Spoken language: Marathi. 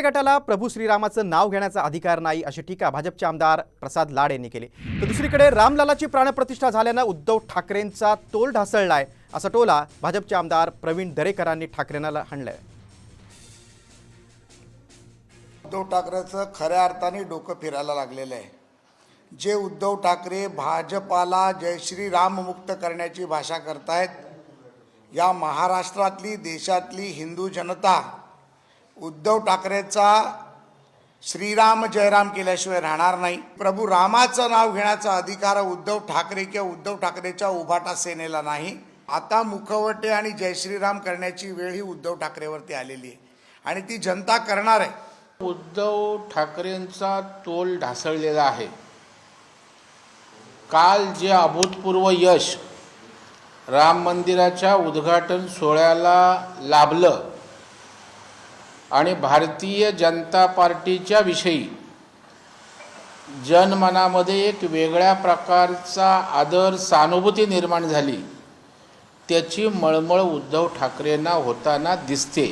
शिंदे गटाला प्रभू श्रीरामाचं नाव घेण्याचा अधिकार नाही अशी टीका भाजपचे आमदार प्रसाद लाड यांनी केली. तर दुसरीकडे रामलालाची प्राणप्रतिष्ठा झाल्यानं उद्धव ठाकरेंचा तोल ढासळलाय असा टोला भाजपचे आमदार प्रवीण दरेकरांनी ठाकरेंना हाणलाय. उद्धव ठाकरेचं खऱ्या अर्थाने डोकं फिरायला लागलेलं आहे. जे उद्धव ठाकरे भाजपाला जयश्री राममुक्त करण्याची भाषा करतायत या महाराष्ट्रातली देशातली हिंदू जनता उद्धव ठाकरेचा श्रीराम जयराम केल्याशिवाय राहणार नाही. प्रभू रामाचं नाव घेण्याचा अधिकार उद्धव ठाकरे किंवा उद्धव ठाकरेच्या उभाटा सेनेला नाही. आता मुखवटे आणि जय श्रीराम करण्याची वेळ ही उद्धव ठाकरेवरती आलेली आहे. आणि ती जनता करणार आहे. उद्धव ठाकरेंचा तोल ढासळलेला आहे. काल जे अभूतपूर्व यश राम मंदिराच्या उद्घाटन सोहळ्याला लाभलं आणि भारतीय जनता पार्टीच्या विषयी जनमनामध्ये एक वेगळ्या प्रकारचा आदर सहानुभूती निर्माण झाली. त्याची मळमळ उद्धव ठाकरेंना होताना दिसते.